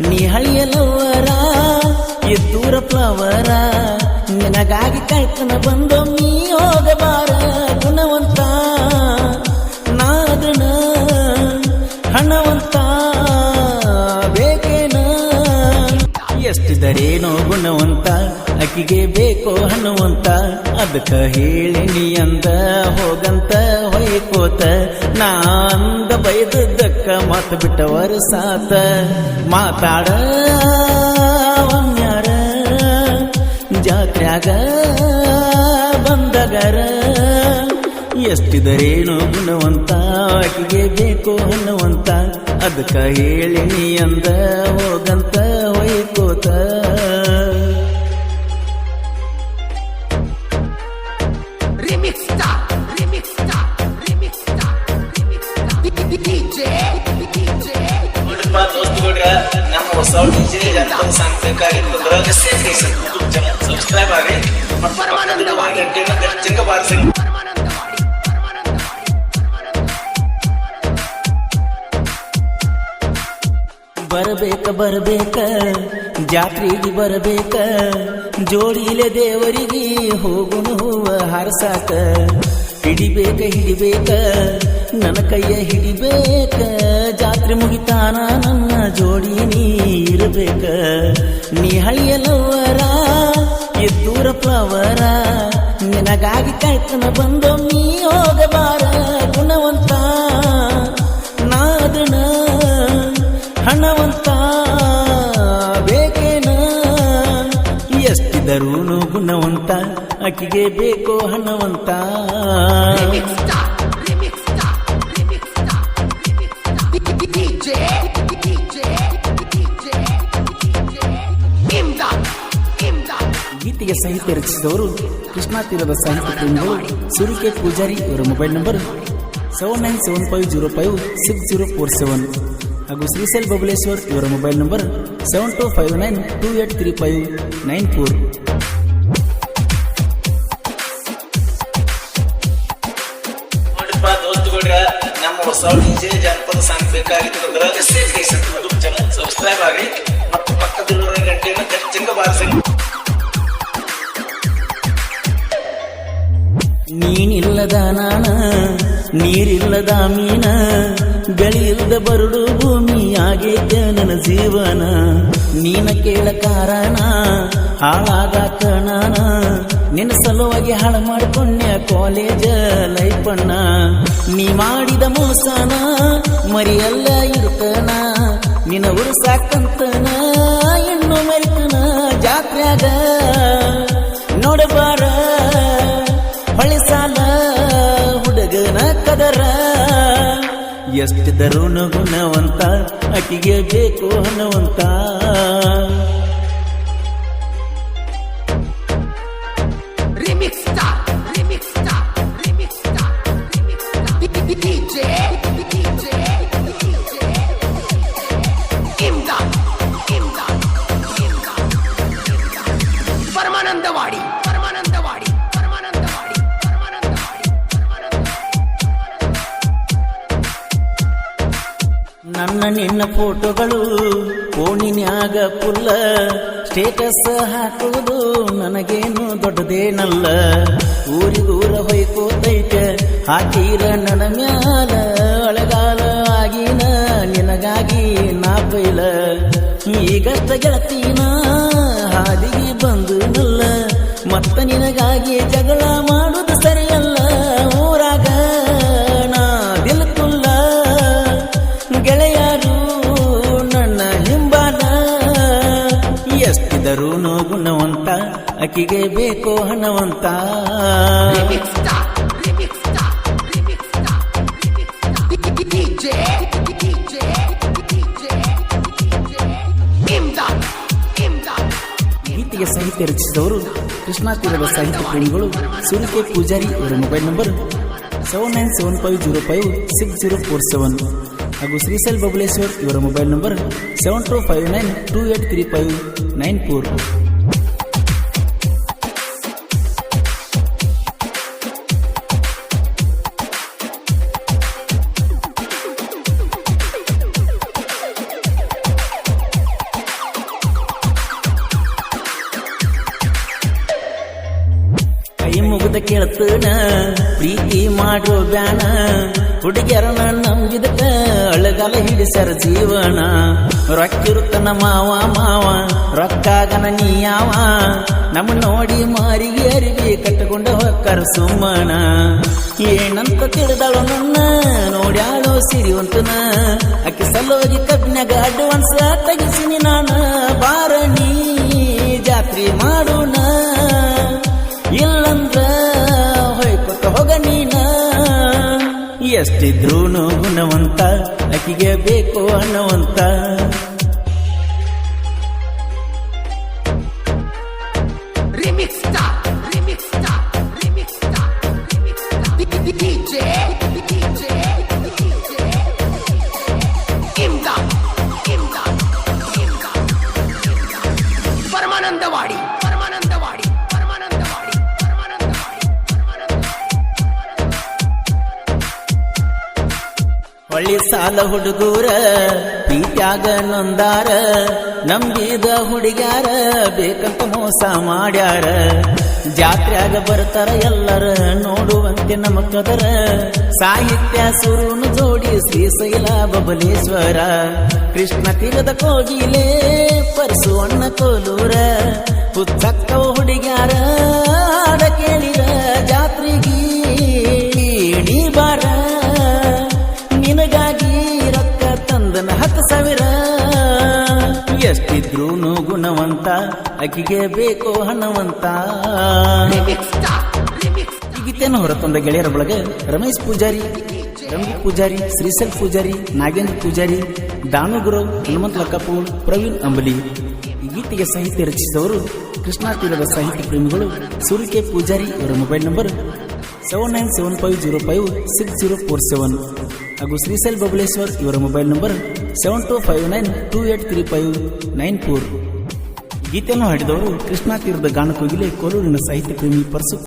ನೀ ಹಳಿಯಲವರ ಎದ್ದೂರ ಪ್ಲವರ ನಿನಗಾಗಿ ಕಾಯ್ತನ ಬಂದು ನೀ ಹೋಗಬಾರ ಗುಣವಂತ. ನಾದನ ಹಣವಂತ, ಬೇಕೇನ? ಎಷ್ಟಿದರೇನೋ ಗುಣವಂತ. ಅಕ್ಕಿಗೆ ಬೇಕೋ ಅದಕ್ಕ ಹೇಳಿ ನೀ ಅಂದ ಹೋಗಂತ ಹೊಯ್ಕೋತ. ನಾ ಅಂದ ಬೈದದ್ದಕ್ಕ ಮಾತು ಬಿಟ್ಟವರು ಸಾತ. ಮಾತಾಡ ಒಮ್ಯಾರ ಜಾತ್ರ್ಯಾಗ ಬಂದಗರ. ಎಷ್ಟಿದರೇನು ಅನ್ನುವಂತ ಆಕೆಗೆ ಬೇಕು ಅನ್ನುವಂತ ಅದಕ್ಕ ಹೇಳಿ ನೀ ಅಂದ ಹೋಗಂತ ಹೊಯ್ಕೋತ. ನಮ್ಮ ಹೊಸ ಡಿಜೆ ಜನಪದ ಸಾಂಗ್ ಬೇಕಾಗಿತ್ತಂದ್ರ ಸಬ್ಸ್ಕ್ರೈಬ್ ಆಗಿ ಮತ್ತು ಪಕ್ಕದಲ್ಲಿರುವ ಗಂಟೆನ ಗಚ್ಚಂಗ ಬಾರಿಸಿ ಪರಮಾನಂದವಾಡಿ ಪರಮಾನಂದವಾಡಿ ಬರಬೇಕ ಬರಬೇಕ ಜಾತ್ರೆಗೆ ಬರಬೇಕ ಜೋಡಿಲೆ ದೇವರಿಗೆ ಹೋಗುಣ ಹೂವ ಹಾರಸಾಕ ಹಿಡಿಬೇಕ ಹಿಡಿಬೇಕ. ನನ್ನ ಕೈಯ ಹಿಡಿಬೇಕ. ಜಾತ್ರೆ ಮುಗಿತಾನ ನನ್ನ ಜೋಡಿ ನೀ ಇರಬೇಕ ನೀ ಹಳಿಯಲವರ ಎದ್ದೂರ ಪ್ಲವರ. ನಿನಗಾಗಿ ಕಾಯ್ತನ ಬಂದೊಮ್ಮಿ ನೀ DJ, DJ. ಬೇಕೋ ಹಣವಂತ ಗೀತೆಗೆ ಸಾಹಿತ್ಯ ರಚಿಸಿದವರು ಕೃಷ್ಣಾ ತೀರದ ಸಾಹಿತ್ಯ ಪ್ರೇಮಿಗಳು ಸುರಿಕೆ ಪೂಜಾರಿ ಇವರ mobile number seven nine seven five zero five six zero four seven ಹಾಗೂ ಶ್ರೀಶೈಲ್ ಬಬಲೇಶ್ವರ್ ಇವರ mobile number seven two five nine two eight three five nine four ನಮ್ಮ ಹೊಸ ಡಿಜೆ ಜನಪದ ಸಾಂಗ್ ಬೇಕಾಗಿತ್ತಂದ್ರ ಸಬ್ಸ್ಕ್ರೈಬ್ ಆಗಿ ಮತ್ತು ಪಕ್ಕದಲ್ಲಿರುವ ಗಂಟೆನ ಗಚ್ಚಂಗ ಬಾರಿಸಿ ನೀನಿಲ್ಲದ ನಾನ ನೀರಿಲ್ಲದ ಮೀನ ಬೆಳೆಯಿಲ್ಲದ ಬರುಡು ಭೂಮಿ ಆಗೈತೆ ನನ್ನ ಜೀವನ? ನೀನ ಕೇಳ ಕಾರಣ, ಹಾಳಾದ ಕಣನ. ನಿನ್ನ ಸಲುವಾಗಿ ಹಾಳು ಮಾಡ್ಕೊಂಡೆ ಕಾಲೇಜ ಲೈಫನ್ನ ನೀ ಮಾಡಿದ ಮೋಸನ ಮರಿಯಲ್ಲ ಇರ್ತನ ನಿನ್ನ ಉರ್ಸಾಕಂತನ ಇನ್ನು ಮರಿತನ ಜಾತ್ರ್ಯಾಗ. ನೋಡಬಾರ ಹೊಳೆ ಸಾಲ, ಹುಡುಗನ ಕದರ. ಎಷ್ಟಿದರೂ ಗುಣವಂತ ಅಕಿಗೆ ಬೇಕು ಅನ್ನುವಂತ remix stop remix stop remix stop remix stop ticket ಜೇ ನನ್ನ ನಿನ್ನ ಫೋಟೋಗಳು ಫೋನಿನ್ಯಾಗ ಪುಲ್ಲ. ಸ್ಟೇಟಸ್ ಹಾಕುವುದು ನನಗೇನು ದೊಡ್ಡದೇನಲ್ಲ. ಊರಿಗೂರ ಹೊಯ್ಕೋತೈತೆ ಹಾಕೀರ ನನ್ನ ಮ್ಯಾಲ. ಒಳಗಾಲ ಆಗಿನ ನಿನಗಾಗಿ ನಾ ಪೈಲ ಈಗಷ್ಟ ಗೆಳತೀನ ಹಾದಿಗೆ ಬಂದು ನಲ್ಲ. ಮತ್ತ ನಿನಗಾಗಿ ಜಗಳ ಮಾಡುದು DJ. ಬೇಕು ಹಣವಂತ ಗೀತೆಗೆ ಸಾಹಿತ್ಯ ರಚಿಸಿದವರು ಕೃಷ್ಣಾ ತೀರದ ಸಾಹಿತ್ಯ ಪ್ರೇಮಿಗಳು ಸುರಿಕೆ ಪೂಜಾರಿ ಇವರ mobile number seven nine seven five zero five six zero four seven ಹಾಗೂ ಶ್ರೀಸೆಲ್ ಬಬಲೇಶ್ವರ್ ಇವರ mobile number seven two five nine two eight three five nine four ಹೇಳುವುದ ಕೇಳ್ತನ, ಪ್ರೀತಿ ಮಾಡೋ ಬ್ಯಾನ. ಹುಡುಗಿಯರ ನಂಬಿದ ಅಳಗಾಲ ಹಿಡಿಸರ ಜೀವನ. ರೊಕ್ಕಿರುತ್ತನ ಮಾವ ಮಾವ, ರೊಕ್ಕಾಗನ ನೀಯಾವ. ನಮ್ಮ ನೋಡಿ ಮಾರಿಗೆ ಅರಿವಿ ಕಟ್ಟಕೊಂಡ ಹೊಕ್ಕರ ಸುಮ್ಮನ. ಏನಂತ ತಿಳಿದಳು ನನ್ನ, ನೋಡ್ಯಾಳೋ ಸಿರಿವಂತನ. ಅಕ್ಕಿ ಸಲೋಗಿ ಕಬ್ಬಿನಾಗ ಅಡ್ವಾನ್ಸ್ ತೆಗಿಸಿನಿ ನಾನು. ಎಷ್ಟಿದ್ರೂನು ಗುಣವಂತ ಅಕ್ಕಿಗೆ ಬೇಕು ಅನ್ನವಂತ. ಸಾಲ ಹುಡುಗೂರ ಪ್ರೀತ್ಯಾಗ ನೊಂದಾರ, ನಂಬಿದ ಹುಡುಗ್ಯಾರ, ಬೇಕಂತ ಮೋಸ ಮಾಡ್ಯಾರ. ಜಾತ್ರೆಯಾಗ ಬರ್ತಾರ ಎಲ್ಲರ ನೋಡುವಂತೆ ನಮ್ಮ ಕದರ. ಸಾಹಿತ್ಯ ಸುರುನು ಜೋಡಿ ಶ್ರೀಶೈಲ ಬಬಲೇಶ್ವರ. ಕೃಷ್ಣ ತೀರದ ಕೋಗಿಲೆ ಪರಸು ಅಣ್ಣ ಕೋಲೂರ. ಪುತ್ತಕ್ಕ ಹುಡುಗ್ಯಾರ ಕೇಳಿರ ಜಾತ್ರೆಗಿ ಬಾರ. ಗುಣವಂತ ಅಕ್ಕಿಗೆ ಬೇಕು ಹಣವಂತ. ಈ ಗೀತೆಯನ್ನು ಹೊರತಂದ ಗೆಳೆಯರ ಬಳಗ ರಮೇಶ್ ಪೂಜಾರಿ, ರಂಗಿ ಪೂಜಾರಿ ಶ್ರೀಸಲ್ ಪೂಜಾರಿ, ನಾಗೇಂದ್ರ ಪೂಜಾರಿ, ದಾನುಗುರು, ಹನುಮಂತ ಲಕ್ಕಪೂರ್ ಪ್ರವೀಣ್ ಅಂಬಲಿ. ಈ ಗೀತೆಗೆ ಸಾಹಿತ್ಯ ರಚಿಸಿದವರು ಕೃಷ್ಣಾ ತೀರದ ಸಾಹಿತ್ಯ ಪ್ರೇಮಿಗಳು ಸೂರಿಕೆ ಪೂಜಾರಿ ಇವರ mobile number seven nine seven five zero five six zero four seven ಹಾಗೂ ಶ್ರೀಸೈಲ್ ಬಬಲೇಶ್ವರ್ ಇವರ mobile number seven two five nine two eight three five nine four. ಗೀತೆಯನ್ನು ಹಾಡಿದವರು ಕೃಷ್ಣಾ ತೀರದ ಗಾನಕೋಗಿಲೆ ಕೋಲೂರಿನ ಸಾಹಿತ್ಯ ಪ್ರೇಮಿ ಪರಸು